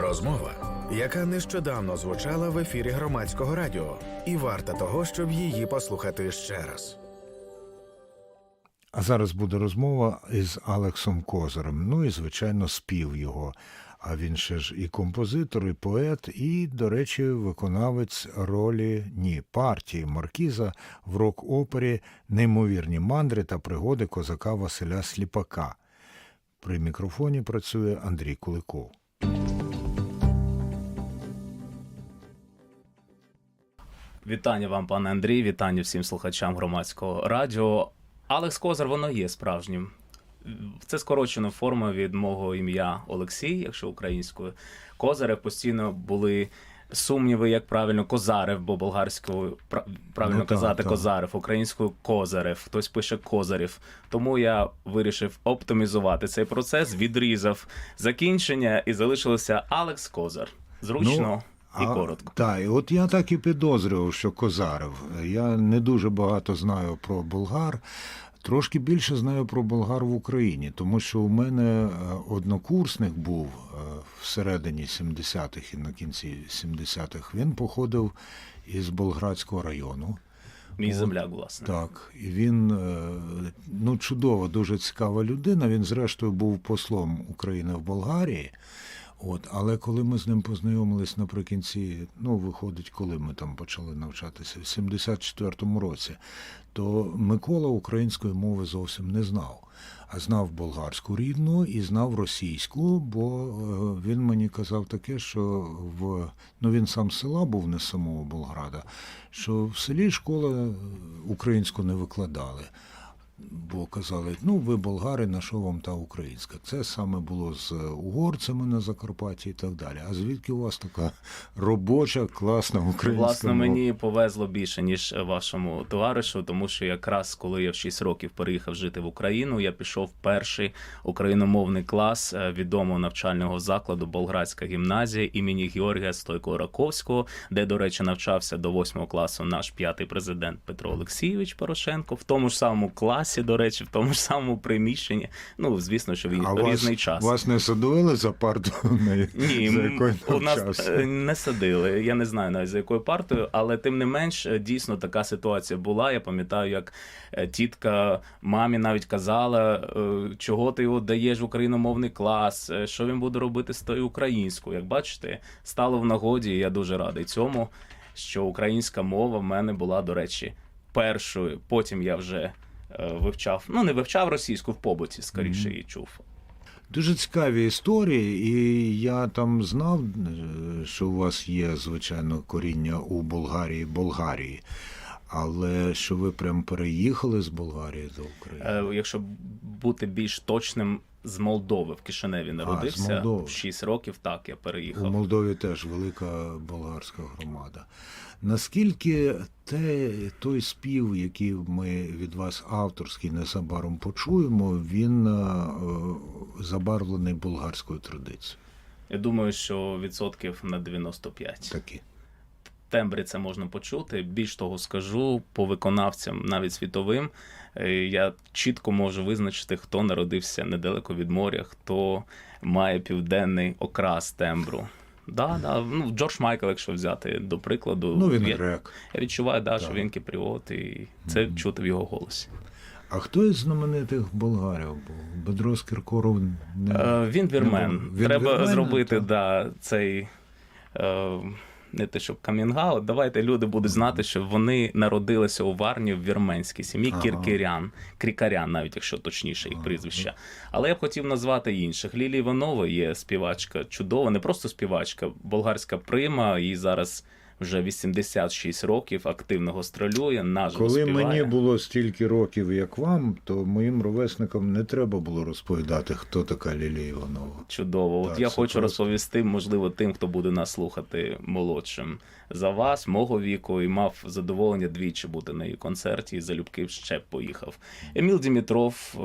Розмова, яка нещодавно звучала в ефірі громадського радіо, і варта того, щоб її послухати ще раз. А зараз буде розмова із Алексом Козарем. Ну і, звичайно, спів його. А він ще ж і композитор, і поет, і, до речі, виконавець ролі ні партії Маркіза в рок-опері Неймовірні мандри та пригоди козака Василя Сліпака. При мікрофоні працює Андрій Куликов. Вітання вам, пане Андрій, вітання всім слухачам громадського радіо. Алекс Козар, воно є справжнім. Це скорочена форма від мого ім'я Олексій, якщо українською. Козарев постійно були сумніви, як правильно Козарев, бо болгарською пра- правильно Ну, казати так. Козарев, українською Козарев, хтось пише Козарів. Тому я вирішив оптимізувати цей процес, відрізав закінчення і залишилося Алекс Козар. Зручно і коротко. Так, і от я так і підозрював, що Козарев. Я не дуже багато знаю про болгар. Трошки більше знаю про болгар в Україні, тому що у мене е, однокурсник був е, всередині 70-х і на кінці 70-х. Він походив із Болградського району. Мій земляк, власне. Так, і він е, ну, чудова, дуже цікава людина. Він, зрештою, був послом України в Болгарії. От, але коли ми з ним познайомились наприкінці, ну, виходить, коли ми там почали навчатися, в 74-му році, то Микола української мови зовсім не знав. А знав болгарську рідну і знав російську, бо е, він мені казав таке, що в ну він сам з села був не самого Болграда, що в селі школа українську не викладали. Бо казали, ну ви болгари, на що вам та українська? Це саме було з угорцями на Закарпатті і так далі. А звідки у вас така робоча, класна українська Власне, мова? мені повезло більше, ніж вашому товаришу, тому що якраз коли я в 6 років переїхав жити в Україну, я пішов в перший україномовний клас е, відомого навчального закладу Болградська гімназія імені Георгія Стойко Раковського, де, до речі, навчався до 8 класу наш п'ятий президент Петро Олексійович Порошенко, в тому ж самому класі, до речі, в тому ж самому приміщенні. Ну, звісно, що він а вас, різний час. вас не садовили за парту, Ні, за якою у нас е, не садили. Я не знаю навіть за якою партою, але тим не менш, е, дійсно така ситуація була. Я пам'ятаю, як е, тітка мамі навіть казала, чого ти його даєш в україномовний клас, що він буде робити з тою українською. Як бачите, стало в нагоді, і я дуже радий цьому, що українська мова в мене була, до речі, першою. Потім я вже вивчав, ну не вивчав російську в побуті, скоріше її чув. Дуже цікаві історії, і я там знав, що у вас є, звичайно, коріння у Болгарії, Болгарії. Але що ви прям переїхали з Болгарії до України? Е, якщо бути більш точним, з Молдови в Кишиневі народився Молдови. в 6 років. Так, я переїхав. У. Молдові теж велика болгарська громада. Наскільки те, той спів, який ми від вас авторський незабаром почуємо, він е, забарвлений болгарською традицією? Я думаю, що відсотків на 95. Такі. тембрі це можна почути. Більш того скажу по виконавцям, навіть світовим, е, я чітко можу визначити, хто народився недалеко від моря, хто має південний окрас тембру. Да, да. Ну, Джордж Майкл, якщо взяти до прикладу, Ну, він я, грек. я відчуваю, да, що він кіпріот, і це чути в його голосі. А хто із знаменитих болгарів був? Бедро з Кіркоров не Е, він вірмен. Він Треба вірмен, зробити так. да, цей. Е, не те, щоб камінгаут, давайте люди будуть знати, що вони народилися у Варні в вірменській сім'ї Ага. Кіркірян, Крікарян, навіть якщо точніше їх прізвища. Але я б хотів назвати інших. Лілія Іванова є співачка чудова, не просто співачка, болгарська прима, їй зараз вже 86 років, активно гастролює, наживо Коли співає. мені було стільки років, як вам, то моїм ровесникам не треба було розповідати, хто така Лілія Іванова. Чудово. От я хочу просто. розповісти, можливо, тим, хто буде нас слухати молодшим за вас, мого віку, і мав задоволення двічі бути на її концерті, і залюбки ще поїхав. Еміл Дімітров, е,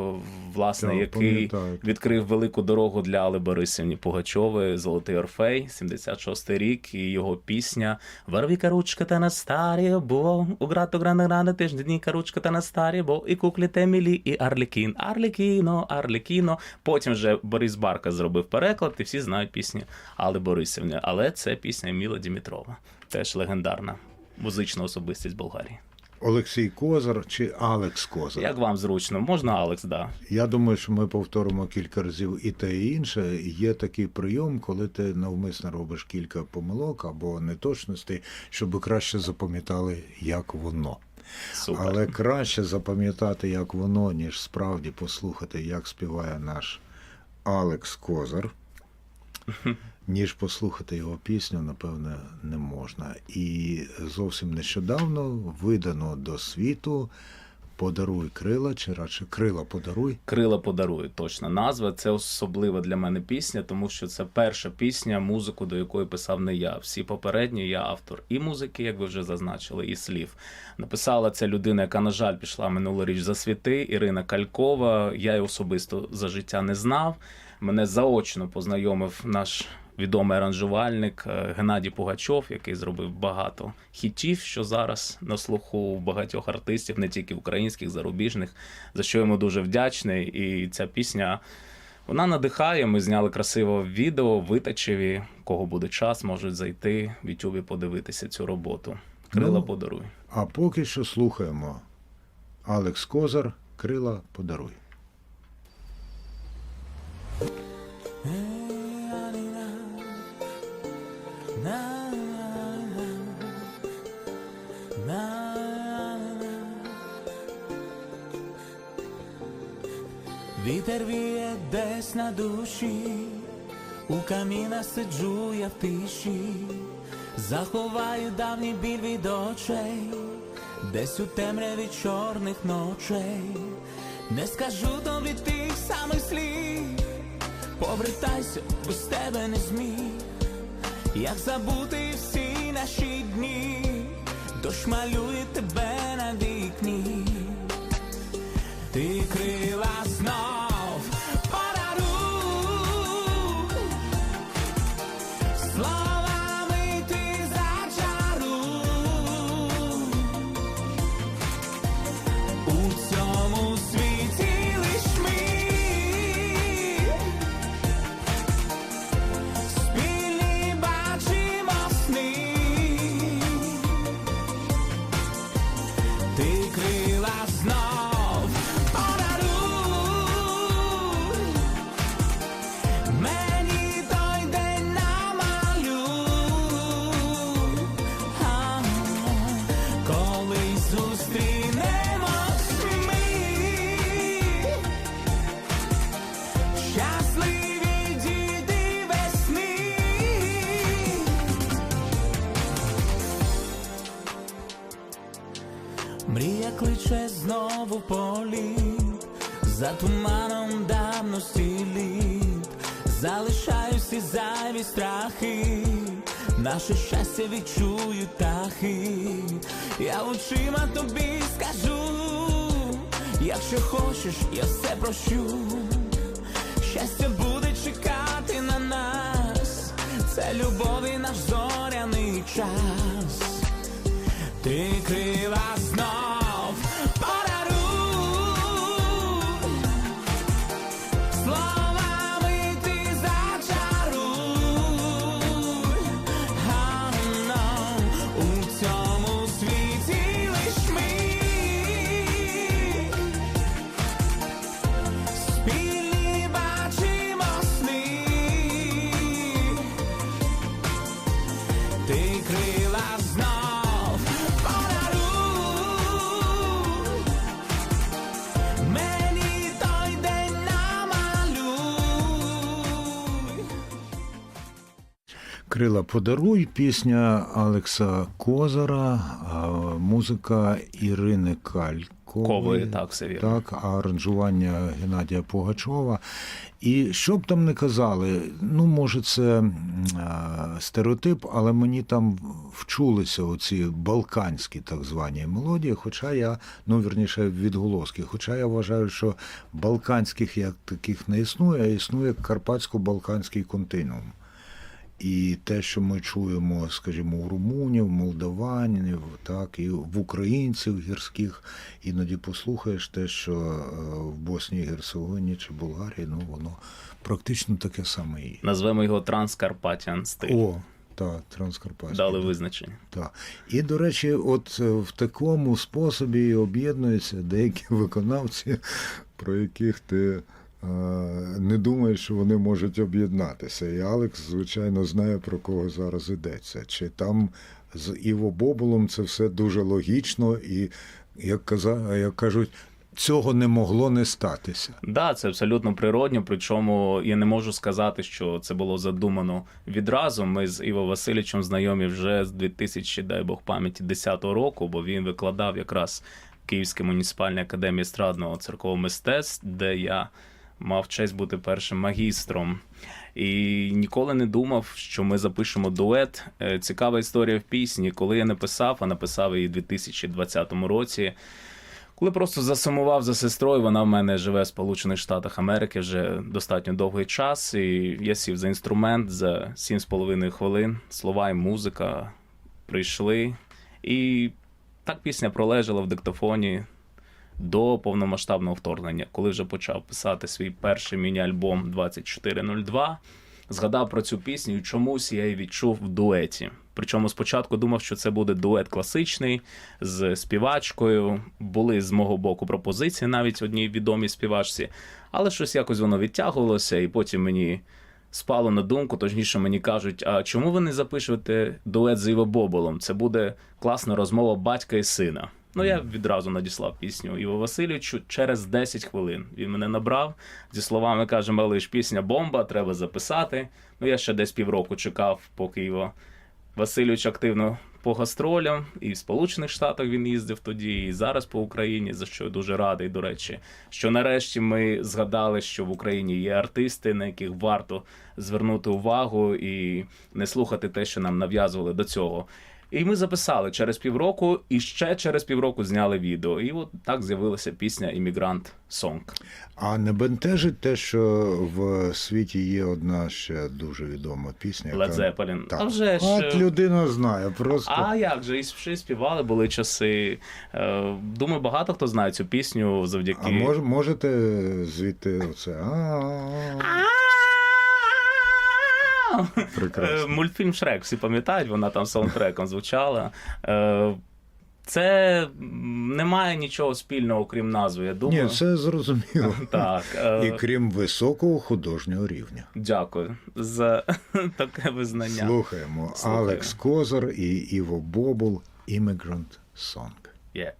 власне, Так, який пам'ятаю. відкрив велику дорогу для Алли Борисівні Пугачової, Золотий Орфей, 76-й рік, і його пісня Варвіка ручка та на старі, бо у грато грана грана теж дніка ручка та на старі, бо і куклі темілі, і Арлікін. Арлікіно, Арлікіно. Потім вже Борис Барка зробив переклад, і всі знають пісню але Борисівни. Але це пісня Міла Дімітрова, теж легендарна музична особистість Болгарії. Олексій Козар чи Алекс Козар? Як вам зручно? Можна Алекс, да. Я думаю, що ми повторимо кілька разів і те, і інше. Є такий прийом, коли ти навмисно робиш кілька помилок або неточностей, щоб краще запам'ятали, як воно. Супер. Але краще запам'ятати, як воно, ніж справді послухати, як співає наш Алекс Козар, ніж послухати його пісню, напевне, не можна. І зовсім нещодавно видано до світу Подаруй крила, чи радше крила подаруй. Крила подарує точно назва. Це особлива для мене пісня, тому що це перша пісня, музику до якої писав не я. Всі попередні я автор і музики, як ви вже зазначили, і слів. Написала це людина, яка, на жаль, пішла минулоріч за світи. Ірина Калькова. Я її особисто за життя не знав. Мене заочно познайомив наш відомий аранжувальник е, Геннадій Пугачов, який зробив багато хітів, що зараз на слуху у багатьох артистів, не тільки українських, зарубіжних, за що йому дуже вдячний. І ця пісня. Вона надихає. Ми зняли красиве відео, витачеві. Кого буде час, можуть зайти в Ютубі подивитися цю роботу. Крила Ну, подаруй. А поки що слухаємо Алекс Козар, крила подаруй. Вітер віє десь на душі, у каміна сиджу я в тиші, заховаю давній біль від очей, десь у темряві чорних ночей, не скажу тобі тих самих слів, повертайся, без тебе не зміг, як забути всі наші дні, дощ малює тебе на вікні. Ти крила знов наше щастя відчую птахи. Я очима тобі скажу, якщо хочеш, я все прощу. Щастя буде чекати на нас, це любов і наш зоряний час. Ти крила знов Крила подаруй, пісня Алекса Козара, музика Ірини Калькової. Так, все вірно. Так, а аранжування Геннадія Пугачова. І що б там не казали, ну, може, це стереотип, але мені там вчулися оці балканські так звані мелодії, хоча я, ну, вірніше, відголоски, хоча я вважаю, що балканських як таких не існує, а існує карпатсько-балканський континуум. І те, що ми чуємо, скажімо, у румунів, молдаванів, так, і в українців гірських, іноді послухаєш те, що е, в Боснії, Герцеговині чи Болгарії, ну воно практично таке саме є. Назвемо його Транскарпатіан стиль. О, так, транскарпатський. Дали так. визначення. Так. І, до речі, от е, в такому способі і об'єднуються деякі виконавці, про яких ти не думаєш, що вони можуть об'єднатися. І Алекс, звичайно, знає, про кого зараз йдеться. Чи там з Іво Боболом це все дуже логічно, і, як, каза, як кажуть, цього не могло не статися. Да, це абсолютно природньо. Причому я не можу сказати, що це було задумано відразу. Ми з Іво Васильовичем знайомі вже з 2000, дай Бог пам'яті, 10 року, бо він викладав якраз Київській муніципальній академії естрадного церкового мистецтв, де я мав честь бути першим магістром. І ніколи не думав, що ми запишемо дует. Е, Цікава історія в пісні. Коли я написав, а написав її у 2020 році. Коли просто засумував за сестрою, вона в мене живе в Сполучених Штатах Америки вже достатньо довгий час, і я сів за інструмент за 7,5 хвилин. Слова і музика прийшли. І так пісня пролежала в диктофоні до повномасштабного вторгнення, коли вже почав писати свій перший міні-альбом 2402. Згадав про цю пісню, і чомусь я її відчув в дуеті. Причому спочатку думав, що це буде дует класичний з співачкою. Були з мого боку пропозиції навіть одній відомій співачці, але щось якось воно відтягувалося, і потім мені спало на думку, точніше мені кажуть: а чому ви не запишете дует з Іво Боболом? Це буде класна розмова батька і сина. Ну, я відразу надіслав пісню Іво Васильовичу через 10 хвилин. Він мене набрав зі словами каже: Малиш, пісня бомба, треба записати. Ну, я ще десь півроку чекав, поки Іво Васильович активно по гастролям, і в Сполучених Штатах він їздив тоді, і зараз по Україні, за що я дуже радий, до речі, що нарешті ми згадали, що в Україні є артисти, на яких варто звернути увагу і не слухати те, що нам нав'язували до цього. І ми записали через півроку, і ще через півроку зняли відео. І от так з'явилася пісня Іммігрант Сонг. А не бентежить те, що в світі є одна ще дуже відома пісня. Led Zeppelin. Так. А вже ж, От е, людина знає, просто. А як же, і ще співали, були часи. Е, Думаю, багато хто знає цю пісню завдяки. А мож, можете звідти оце. «А-а-а». Прекрасно. Е, Мультфільм Шрек, всі пам'ятають, вона там саундтреком звучала. Е, Це м, не має нічого спільного, крім назви, я думаю. Ні, це зрозуміло. Так. е, І крім високого художнього рівня. Дякую за таке визнання. Слухаємо Слухаємо. Алекс Козар і Іво Бобул Immigrant Song. Є.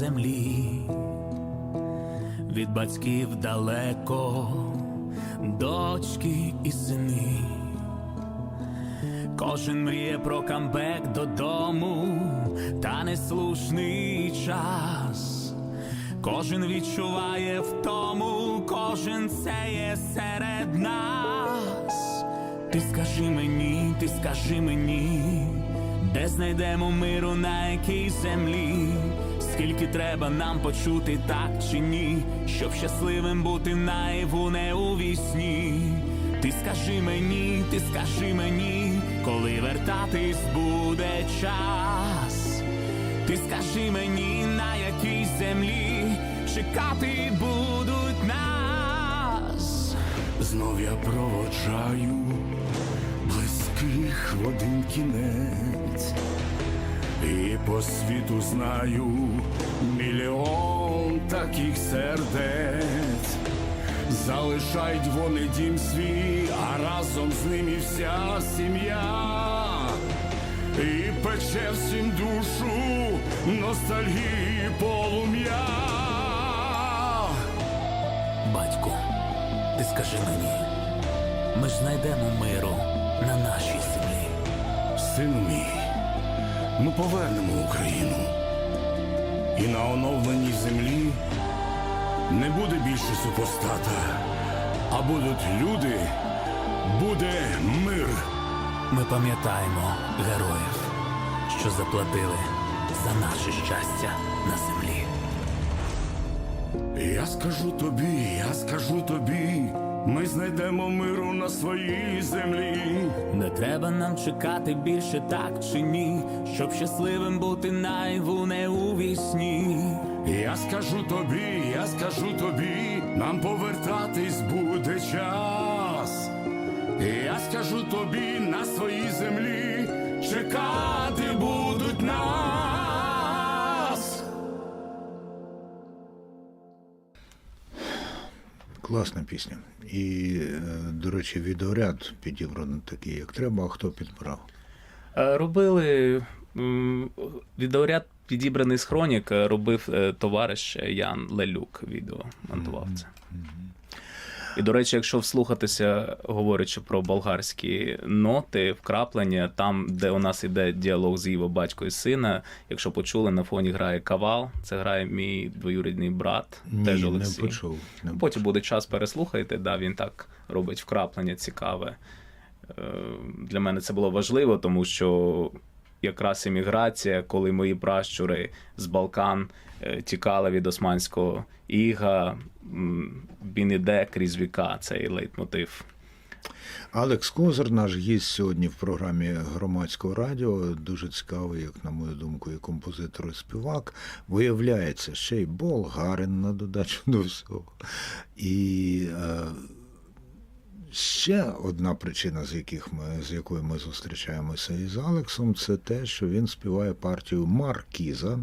землі, від батьків далеко, дочки і сини. Кожен мріє про камбек додому, та неслушний час. Кожен відчуває втому, кожен це є серед нас. Ти скажи мені, ти скажи мені, де знайдемо миру на якій землі? Скільки треба нам почути так чи ні, щоб щасливим бути наяву не у вісні. Ти скажи мені, ти скажи мені, коли вертатись буде час. Ти скажи мені, на якій землі чекати будуть нас. Знов я проводжаю близьких один кінець, і по світу знаю мільйон таких сердець. Залишають вони дім свій, а разом з ними вся сім'я. І пече всім душу ностальгії полум'я. Батько, ти скажи мені, ми ж знайдемо миру на нашій землі. Сину мій, ми повернемо Україну І на оновленій землі не буде більше супостата, а будуть люди, буде мир. Ми пам'ятаємо героїв, що заплатили за наше щастя на землі. Я скажу тобі, я скажу тобі, ми знайдемо миру на своїй землі. Не треба нам чекати більше так чи ні, щоб щасливим бути наяву не у вісні. Я скажу тобі, я скажу тобі, нам повертатись буде час. Я скажу тобі на своїй землі, чекати будуть Класна пісня. І, е, до речі, відеоряд підібраний такий, як треба, а хто підбирав? Е, Робили відеоряд підібраний з хронік, е, робив товариш Ян Лелюк. Відео монтував це. І, до речі, якщо вслухатися, говорячи про болгарські ноти, вкраплення, там, де у нас іде діалог з Іво, батько і сина, якщо почули, на фоні грає кавал, це грає мій двоюрідний брат, теж Ні, не Олексій. почув. Не Потім буде час переслухайте. Да, він так робить вкраплення цікаве. Е, Для мене це було важливо, тому що якраз еміграція, коли мої пращури з Балкан е, тікали від османського іга, він іде крізь віка, цей лейтмотив. Алекс Козир, наш гість сьогодні в програмі громадського радіо, дуже цікавий, як на мою думку, і композитор, і співак. Виявляється, ще й болгарин на додачу до всього. І е, ще одна причина, з, яких ми, з якою ми зустрічаємося із Алексом, це те, що він співає партію Маркіза.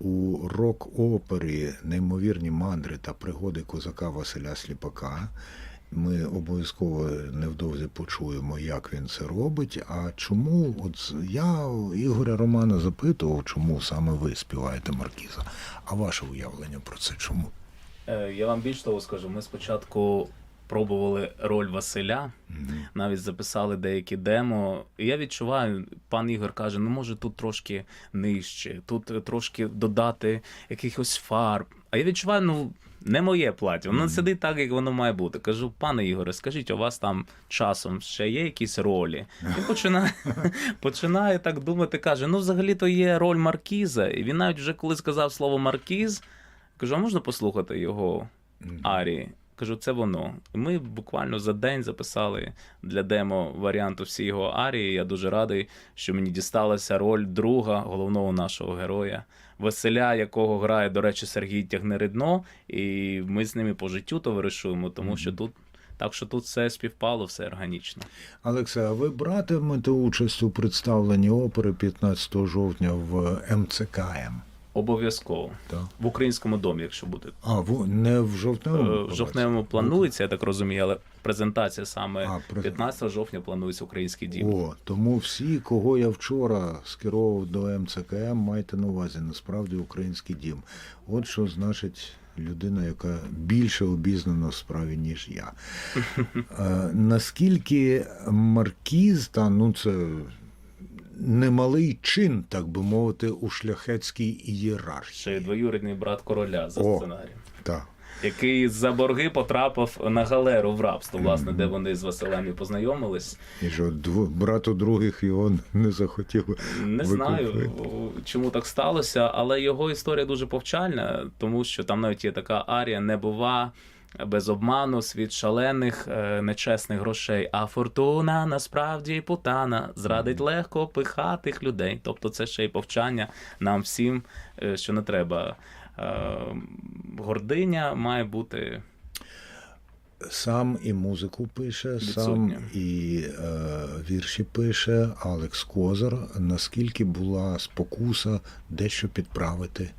У рок-опері Неймовірні мандри та пригоди козака Василя Сліпака. Ми обов'язково невдовзі почуємо, як він це робить. А чому? От я Ігоря Романа запитував, чому саме ви співаєте Маркіза. А ваше уявлення про це чому? Е, Я вам більш того скажу, ми спочатку пробували роль Василя, навіть записали деякі демо. І я відчуваю, пан Ігор каже: ну може тут трошки нижче, тут трошки додати якихось фарб. А я відчуваю, ну. Не моє плаття, воно сидить так, як воно має бути. Кажу, пане Ігоре, скажіть, у вас там часом ще є якісь ролі? Він починає, починає так думати, каже: ну, взагалі-то є роль Маркіза. І він навіть вже коли сказав слово Маркіз, кажу, а можна послухати його арії? Кажу, це воно. І Ми буквально за день записали для демо варіанту всі його арії. Я дуже радий, що мені дісталася роль друга головного нашого героя Василя, якого грає, до речі, Сергій Тягнеридно. І ми з ними по життю товаришуємо, тому що тут. Так що тут все співпало, все органічно. Олексе, а ви братимете участь у представленні опери 15 жовтня в МЦКМ? Обов'язково. Так. В українському домі, якщо буде. А, в, не в жовтневому? Е, В жовтневому планується, я так розумію, але презентація саме А, презент- 15 жовтня планується український дім. О, тому всі, кого я вчора скеровував до МЦКМ, майте на увазі, насправді український дім. От що значить людина, яка більше обізнана в справі, ніж я. Е, наскільки маркіз, та ну це немалий чин, так би мовити, у шляхетській ієрархії. Й двоюрідний брат короля за О. сценарієм, Так. який за борги потрапив на галеру в рабство, власне, де вони з Василем і познайомились. І що брату других його не захотіли. Не викупити. знаю, чому так сталося, але його історія дуже повчальна, тому що там навіть є така арія не бува. Без обману світ шалених е, нечесних грошей. А фортуна насправді путана зрадить легко пихатих людей. Тобто, це ще й повчання нам всім, е, що не треба. Е, гординя має бути Сам і музику пише, Відсутня. сам і е, вірші пише Алекс Козар. Наскільки була спокуса дещо підправити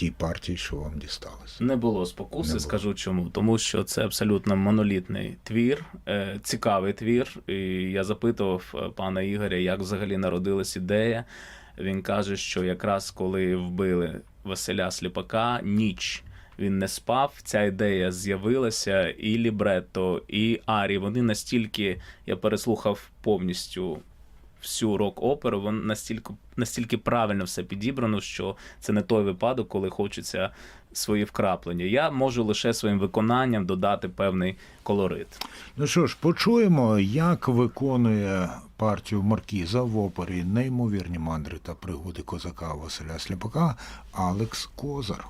тій партії, що вам дісталося? Не було спокуси, Не було. скажу чому. Тому що це абсолютно монолітний твір, е, цікавий твір. І я запитував е, пана Ігоря, як взагалі народилась ідея. Він каже, що якраз коли вбили Василя Сліпака, ніч. Він не спав, ця ідея з'явилася, і лібретто, і Арі. Вони настільки я переслухав повністю всю рок-оперу, воно настільки, настільки правильно все підібрано, що це не той випадок, коли хочеться свої вкраплення. Я можу лише своїм виконанням додати певний колорит. Ну що ж, почуємо, як виконує партію Маркіза в опері Неймовірні мандри та пригоди козака Василя Сліпака Алекс Козар.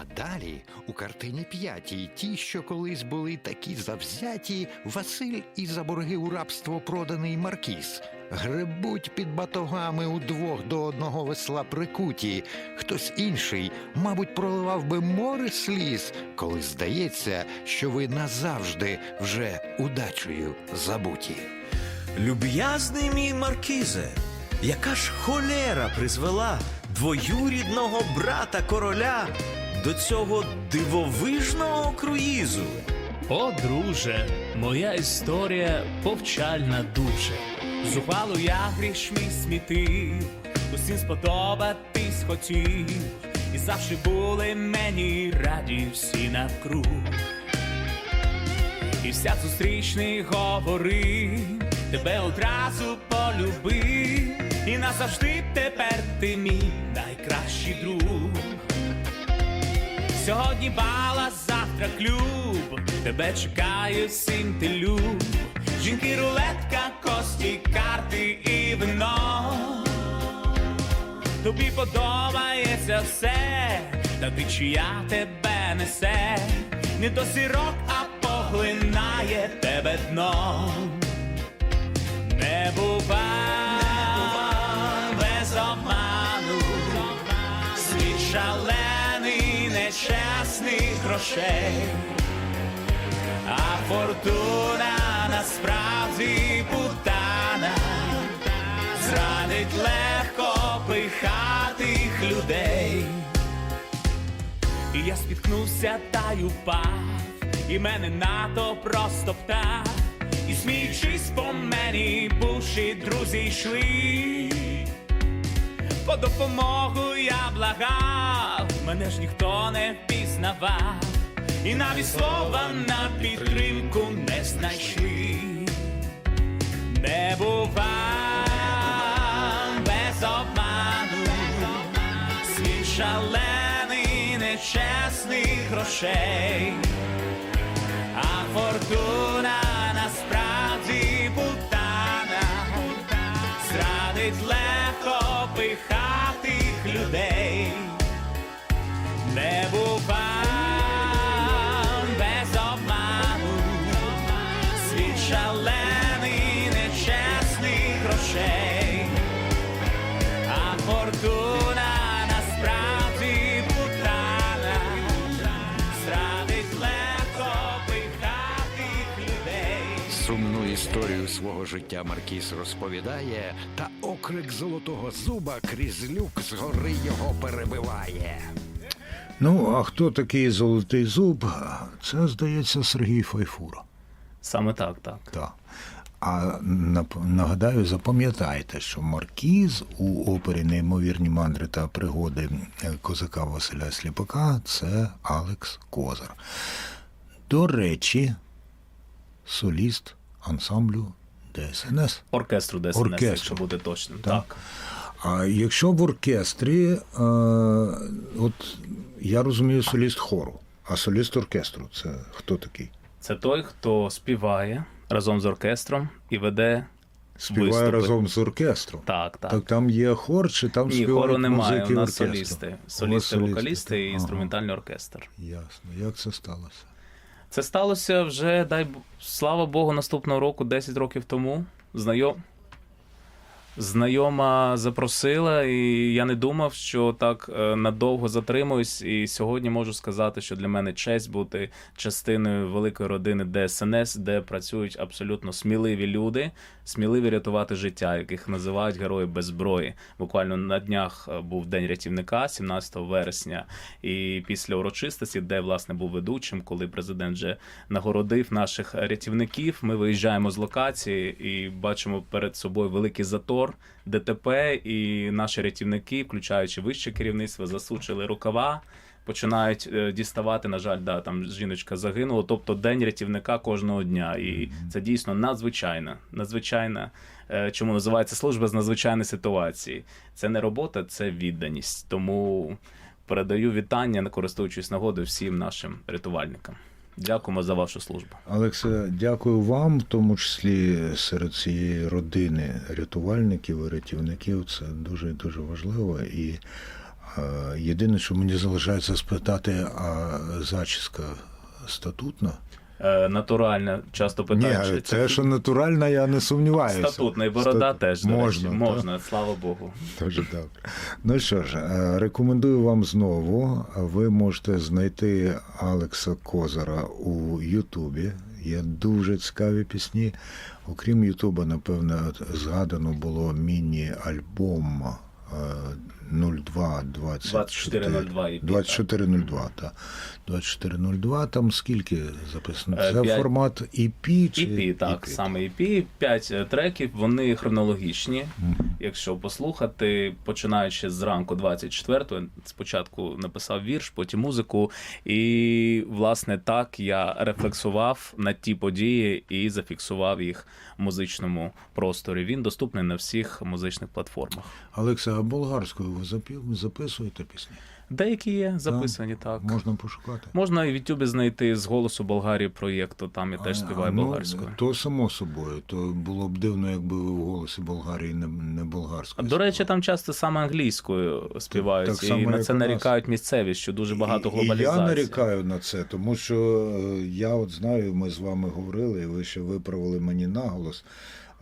А далі у картині п'ятій ті, що колись були такі завзяті, Василь і за борги у рабство проданий маркіз. Гребуть під батогами удвох до одного весла прикуті. Хтось інший, мабуть, проливав би море сліз, коли здається, що ви назавжди вже удачею забуті. Люб'язний мій маркізе, яка ж холера призвела двоюрідного брата короля до цього дивовижного круїзу? О, друже, моя історія повчальна дуже. Зухвало я гріш мій смітив, усім сподобатись хотів, і завжди були мені раді всі навкруг. І вся зустрічний говорив, тебе одразу полюбив, і назавжди тепер ти мій найкращий друг. Сьогодні бала, завтра клюб, тебе чекає всім ти люб. Жінки, рулетка, кості, карти і вино. Тобі подобається все, та ти чия тебе несе, не до сірок, а поглинає тебе дно. Не бува грошей, а фортуна насправді путана, зранить легко пихатих людей. І я спіткнувся та й упав, і мене нато просто птав, і сміючись по мені, бувші друзі йшли. По допомогу я благав, мене ж ніхто не впізнавав, і навіть слова на підтримку не знайшли. Не бува без обману, світ шалений, нечесних грошей, а фортуна насправді путана, зрадить легко пихатих людей. Не бува без обману, світ нечесних грошей, а фортуна насправді путана, зрадить легко пихатих людей. Сумну історію свого життя Маркіз розповідає, та окрик золотого зуба крізь люк згори його перебиває. Ну, а хто такий золотий зуб? Це, здається, Сергій Файфура. Саме так, так. Так. А нагадаю, запам'ятайте, що Маркіз у опері Неймовірні мандри та пригоди козака Василя Сліпака це Алекс Козар. До речі, соліст ансамблю ДСНС. Оркестру ДСНС, Оркестру. якщо бути точним. Так. Так. А якщо в оркестрі, е, от я розумію соліст хору, а соліст оркестру це хто такий? Це той, хто співає разом з оркестром і веде Співає виступи. разом з оркестром. Так, так. Так там є хор, чи там Ні, співають хору немає. У нас солісти. Солісти, вокалісти так. і Ага. інструментальний оркестр. Ясно. Як це сталося? Це сталося вже, дай слава Богу, наступного року, 10 років тому. Знайом... Знайома запросила, і я не думав, що так е, надовго затримуюсь. І сьогодні можу сказати, що для мене честь бути частиною великої родини ДСНС, де працюють абсолютно сміливі люди, сміливі рятувати життя, яких називають герої без зброї. Буквально на днях е, був день рятівника, 17 вересня, і після урочистості, де власне був ведучим, коли президент вже нагородив наших рятівників. Ми виїжджаємо з локації і бачимо перед собою великий затор, ДТП, і наші рятівники, включаючи вище керівництво, засучили рукава. починають е, діставати. На жаль, да, там жіночка загинула. Тобто день рятівника кожного дня. І це дійсно надзвичайна, надзвичайна. е, Чому називається служба з надзвичайної ситуації? Це не робота, це відданість. Тому передаю вітання, користуючись нагодою всім нашим рятувальникам. Дякуємо за вашу службу. Олексе, дякую вам, в тому числі серед цієї родини рятувальників і рятівників. Це дуже дуже важливо. І е, єдине, що мені залишається спитати, а зачіска статутна? Е, Натуральне, часто питають, Ні, чи це що натуральна, я не сумніваюся. статутна і борода Стат- теж до речі. можна. слава Богу. Дуже добре. Ну що ж, е, рекомендую вам знову. Ви можете знайти Алекса Козара у Ютубі. Є дуже цікаві пісні. Окрім Ютуба, напевно, згадано було міні-альбом е, 02 24 2402 EP, 2402, так. 2402, там скільки записано? Е, Це п'ять- формат EP чи EP, так, EP? саме EP, 5 треків, вони хронологічні. Якщо послухати, починаючи з ранку 24-го, спочатку написав вірш, потім музику. І, власне, так я рефлексував на ті події і зафіксував їх в музичному просторі. Він доступний на всіх музичних платформах. Олекса, а болгарською ви запі- записуєте пісні? Деякі є записані, так. Можна пошукати. Можна і в Ютубі знайти з голосу Болгарії проєкту, там я теж співаю ну, болгарською. То само собою. То було б дивно, якби ви в голосі Болгарії не, не болгарською. До речі, там часто саме англійською співають, так само, і на як це у нас. нарікають місцеві, що дуже багато І- глобалізації. І я нарікаю на це, тому що е, я от знаю, ми з вами говорили, і ви ще виправили мені наголос.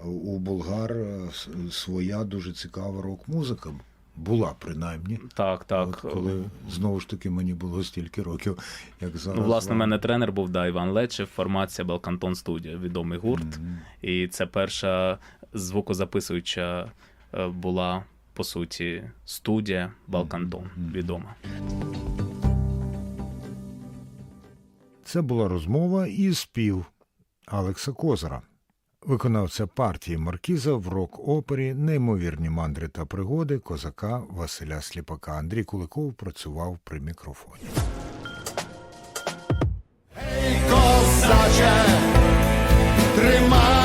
У болгар е, с- своя дуже цікава рок-музика була, принаймні. Так, так. От коли знову ж таки мені було стільки років, як зараз. Ну, власне, в мене тренер був да, Іван Лечев, формація Балкантон Студія, відомий гурт. І це перша звукозаписуюча е, була, по суті, студія Балкантон, відома. Це була розмова і спів Алекса Козара, виконавця партії Маркіза в рок-опері Неймовірні мандри та пригоди козака Василя Сліпака. Андрій Куликов працював при мікрофоні. Гей, козаче, тримай!